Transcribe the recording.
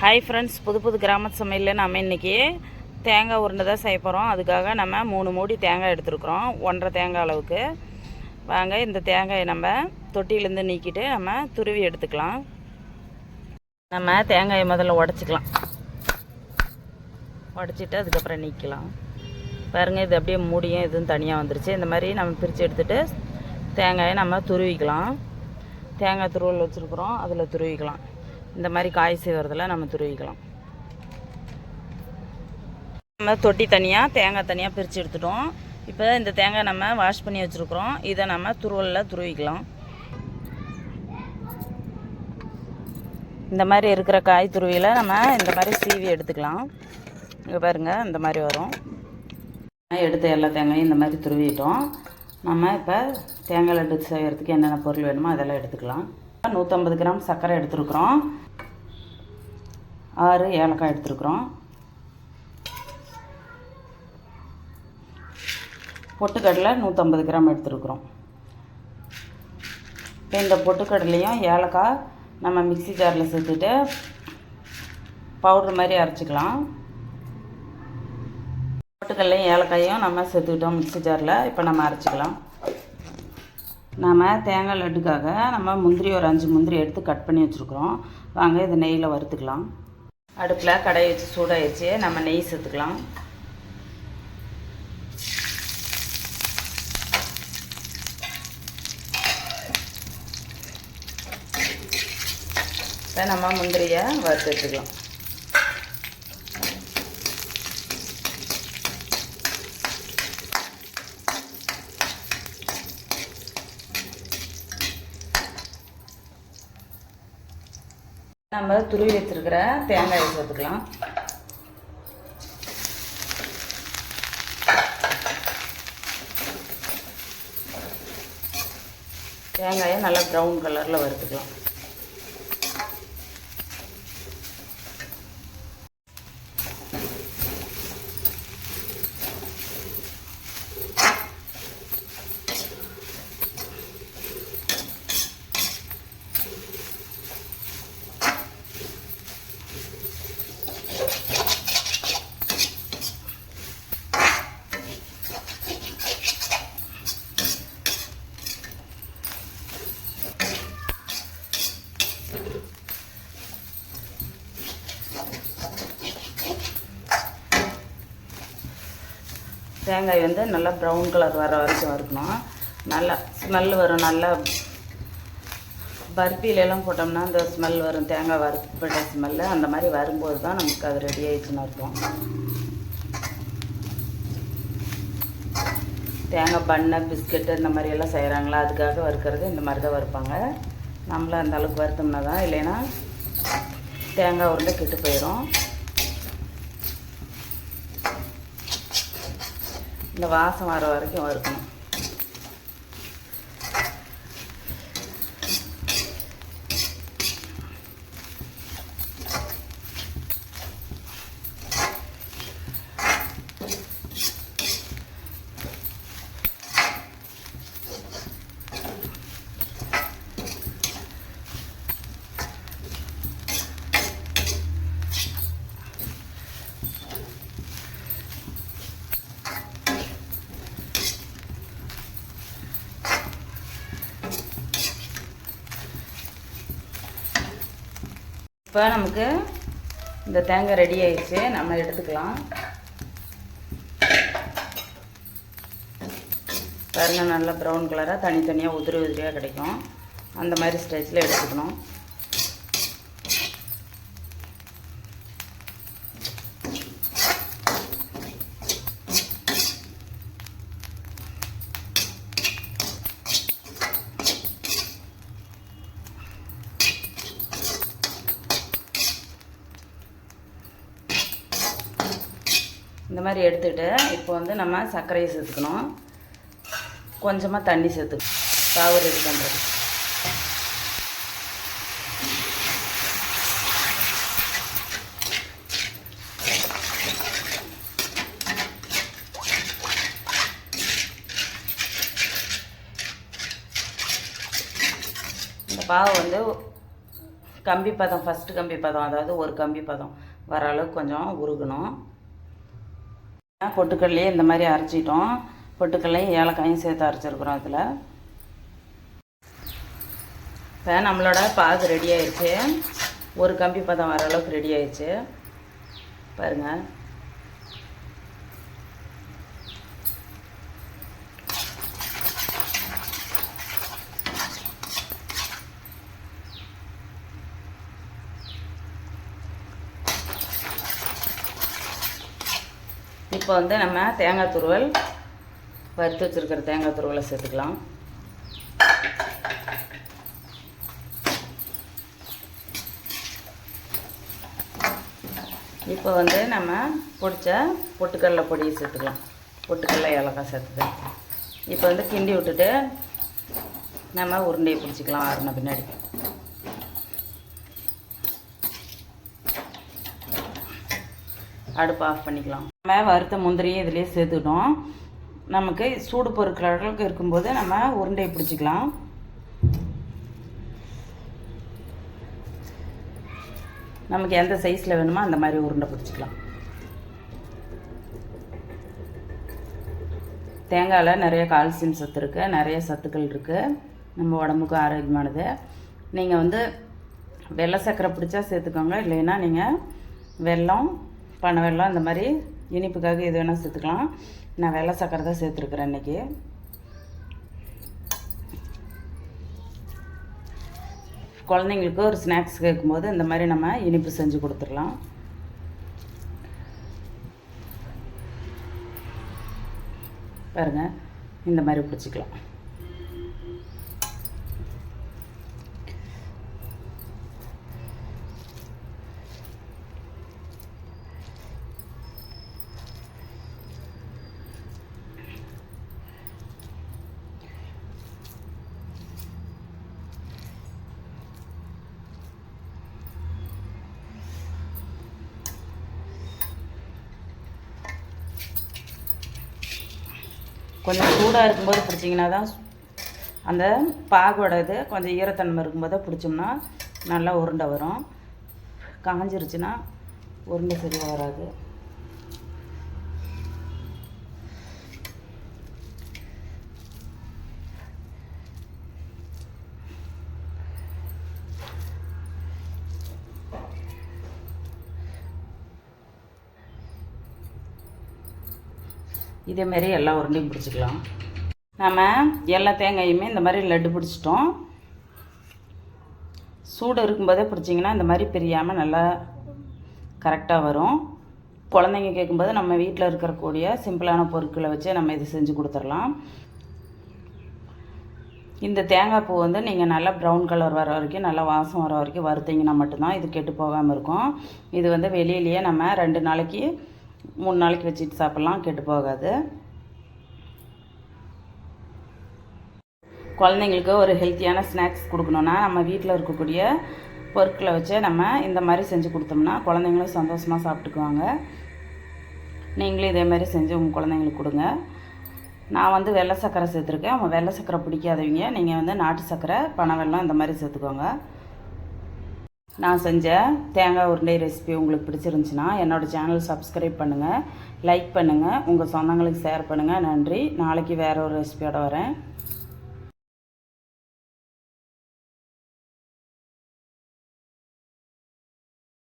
Hi friends புது புது கிராம சமையலில் நம்ம இன்றைக்கி தேங்காய் உருண்டை தான் செய்ய போகிறோம் அதுக்காக நம்ம மூணு மூடி தேங்காய் எடுத்துருக்குறோம் ஒன்றரை தேங்காய் அளவுக்கு. வாங்க இந்த தேங்காயை நம்ம தொட்டியிலேருந்து நீக்கிட்டு நம்ம துருவி எடுத்துக்கலாம். நம்ம தேங்காயை முதல்ல உடச்சிக்கலாம். உடச்சிட்டு அதுக்கப்புறம் நீக்கலாம். பாருங்கள் இது அப்படியே மூடியும் இதுவும் தனியாக வந்துருச்சு. இந்த மாதிரி நம்ம பிரித்து எடுத்துகிட்டு தேங்காயை நம்ம துருவிக்கலாம். தேங்காய் துருவல் வச்சுருக்குறோம் அதில் துருவிக்கலாம். இந்த மாதிரி காய் செய்வதில் நம்ம துருவிக்கலாம். நம்ம தொட்டி தனியாக தேங்காய் தனியாக பிரித்து எடுத்துட்டோம். இப்போ இந்த தேங்காய் நம்ம வாஷ் பண்ணி வச்சுருக்குறோம். இதை நம்ம துருவலில் துருவிக்கலாம். இந்த மாதிரி இருக்கிற காய் துருவியில் நம்ம இந்த மாதிரி சீவி எடுத்துக்கலாம். இங்கே பாருங்கள் இந்த மாதிரி வரும். எடுத்த எல்லா தேங்காயும் இந்த மாதிரி துருவிட்டோம். நம்ம இப்போ தேங்காய் லட்டு செய்கிறதுக்கு என்னென்ன பொருள் வேணுமோ அதெல்லாம் எடுத்துக்கலாம். நூற்றம்பது கிராம் சர்க்கரை எடுத்துருக்குறோம். ஆறு ஏலக்காய் எடுத்துருக்குறோம். பொட்டுக்கடலை நூற்றம்பது கிராம் எடுத்துருக்குறோம். இப்போ இந்த பொட்டுக்கடலையும் ஏலக்காய் நம்ம மிக்ஸி ஜாரில் சேர்த்துட்டு பவுடர் மாதிரி அரைச்சிக்கலாம். பொட்டுக்கடலையும் ஏலக்காயும் நம்ம சேர்த்துக்கிட்டோம் மிக்ஸி ஜாரில். இப்போ நம்ம அரைச்சிக்கலாம். நம்ம தேங்காய் லட்டுக்காக நம்ம முந்திரி ஒரு அஞ்சு முந்திரி எடுத்து கட் பண்ணி வச்சுருக்குறோம். வாங்க இதை நெய்யில் வறுத்துக்கலாம். அடுப்பில் கடையை வச்சு சூடாகிடுச்சு நம்ம நெய் சேர்த்துக்கலாம். இப்போ நம்ம முந்திரியை வறுத்து எடுத்துக்கலாம் நம்ம துருவி வச்சிருக்கிற தேங்காயை சேர்த்துக்கலாம் தேங்காயை நல்லா ப்ரௌன் கலரில் வறுத்துக்கலாம். தேங்காய் வந்து நல்லா ப்ரௌன் கலர் வர வரைக்கும் வறுக்கணும். நல்லா ஸ்மெல் வரும் நல்லா பர்ஃபிலெல்லாம் போட்டோம்னா அந்த ஸ்மெல் வரும். தேங்காய் வறுக்கப்பட்ட ஸ்மெல்லு அந்த மாதிரி வரும்போது தான் நமக்கு அது ரெடி ஆயிடுச்சுன்னு அர்த்தம். தேங்காய் பண்ணை பிஸ்கெட்டு இந்த மாதிரி எல்லாம் செய்கிறாங்களா அதுக்காக வறுக்கிறது இந்த மாதிரி தான் வறுப்பாங்க. நம்மளும் அந்த அளவுக்கு வறுத்தோம்னா தான் இல்லைன்னா தேங்காய் உருண்டை கெட்டு போயிடும் இந்த வாசம் வர வரைக்கும் வறுக்கணும். இப்போ நமக்கு இந்த தேங்காய் ரெடி ஆயிடுச்சு. நம்ம எடுத்துக்கலாம். பாருங்கள் நல்லா ப்ரௌன் கலராக தனித்தனியாக உதிரி உதிரியாக கிடைக்கும். அந்த மாதிரி ஸ்டேஜில் எடுத்துக்கணும். இந்த மாதிரி எடுத்துக்கிட்டு இப்போ வந்து நம்ம சர்க்கரையை சேர்த்துக்கணும். கொஞ்சமாக தண்ணி சேர்த்து பாவு ரெடி பண்ணுறது இந்த பாவை வந்து கம்பி பதம் ஃபஸ்ட்டு கம்பி பதம் அதாவது ஒரு கம்பி பதம் வர அளவுக்கு கொஞ்சம் உருகணும். பொட்டுக்கல்லையே இந்த மாதிரி அரைச்சிட்டோம். பொட்டுக்கல்லையும் ஏலக்காயும் சேர்த்து அரைச்சிருக்கிறோம் அதில். இப்போ நம்மளோட பாகு ரெடி ஆயிடுச்சு. ஒரு கம்பி பதம் வர அளவுக்கு ரெடி ஆயிடுச்சு. பாருங்கள் இப்போ வந்து நம்ம தேங்காய் துருவல் வறுத்து வச்சுருக்கிற தேங்காய் துருவலை சேர்த்துக்கலாம். இப்போ வந்து நம்ம பிடிச்ச பொட்டுக்கடலை பொடியை சேர்த்துக்கலாம். பொட்டுக்கடலை ஏலக்காய் சேர்த்துக்கலாம் இப்போ வந்து கிண்டி விட்டுட்டு நம்ம உருண்டையை பிடிச்சிக்கலாம் ஆறுன பின்னாடி. அடுப்பு ஆஃப் பண்ணிக்கலாம். நம்ம வறுத்த முந்திரியும் இதிலே சேர்த்துக்கிட்டோம் நமக்கு சூடு பொறுக்கிற அளவுக்கு இருக்கும்போது நம்ம உருண்டையை பிடிச்சிக்கலாம். நமக்கு எந்த சைஸில் வேணுமோ அந்த மாதிரி உருண்டை பிடிச்சிக்கலாம். தேங்காயில் நிறைய கால்சியம் சத்து இருக்குது நிறைய சத்துக்கள் இருக்குது நம்ம உடம்புக்கு ஆரோக்கியமானது. நீங்கள் வந்து வெள்ளை சர்க்கரை பிடிச்சா சேர்த்துக்கோங்க இல்லைன்னா நீங்கள் வெல்லம் பனை வெள்ளம் இந்த மாதிரி இனிப்புக்காக எது வேணால் சேர்த்துக்கலாம். நான் வெள்ளை சக்கரை தான் சேர்த்துருக்குறேன் இன்றைக்கி குழந்தைங்களுக்கு ஒரு ஸ்நாக்ஸ் கேட்கும்போது இந்த மாதிரி நம்ம இனிப்பு செஞ்சு கொடுத்துடலாம். பாருங்கள் இந்த மாதிரி பிடிச்சிக்கலாம். கொஞ்சம் சூடாக இருக்கும்போது பிடிச்சிங்கன்னா தான் அந்த பாகோட இது கொஞ்சம் ஈரத்தன்மை இருக்கும்போது பிடிச்சோம்னா நல்லா உருண்டை வரும். காஞ்சிருச்சுன்னா உருண்டை சரியாக வராது. இதேமாரி எல்லா உருண்டையும் பிடிச்சிக்கலாம். நம்ம எல்லா தேங்காயுமே இந்த மாதிரி லட்டு பிடிச்சிட்டோம். சூடு இருக்கும்போதே பிடிச்சிங்கன்னா இந்த மாதிரி பிரியாமல் நல்லா கரெக்டாக வரும். குழந்தைங்க கேட்கும்போது நம்ம வீட்டில் இருக்கக்கூடிய சிம்பிளான பொருட்களை வச்சு நம்ம இது செஞ்சு கொடுத்துடலாம். இந்த தேங்காய் பூ வந்து நீங்கள் நல்லா ப்ரௌன் கலர் வர வரைக்கும் நல்லா வாசம் வர வரைக்கும் வறுத்தீங்கன்னா மட்டும்தான் இது கெட்டு போகாமல் இருக்கும். இது வந்து வெளியிலேயே நம்ம ரெண்டு நாளைக்கு மூணு நாளைக்கு வச்சுட்டு சாப்பிட்லாம் கெட்டு போகாது. குழந்தைங்களுக்கு ஒரு ஹெல்த்தியான ஸ்நாக்ஸ் கொடுக்கணுன்னா நம்ம வீட்டில் இருக்கக்கூடிய பொருட்களை வச்சு நம்ம இந்த மாதிரி செஞ்சு கொடுத்தோம்னா குழந்தைங்களும் சந்தோஷமாக சாப்பிட்டுக்குவாங்க. நீங்களும் இதே மாதிரி செஞ்சு உங்கள் குழந்தைங்களுக்கு கொடுங்க. நான் வந்து வெள்ளை சர்க்கரை சேர்த்துருக்கேன். அவங்க வெள்ளை சர்க்கரை பிடிக்காதவங்க நீங்கள் வந்து நாட்டு சர்க்கரை பனை வெள்ளம் இந்த மாதிரி சேர்த்துக்கோங்க. நான் செஞ்ச தேங்காய் உருண்டை ரெசிபி உங்களுக்கு பிடிச்சிருந்துச்சின்னா என்னோடய சேனல் சப்ஸ்கிரைப் பண்ணுங்கள் லைக் பண்ணுங்கள் உங்கள் சொந்தங்களுக்கு ஷேர் பண்ணுங்கள் நன்றி. நாளைக்கு வேறு ஒரு ரெசிபியோடு வரேன்.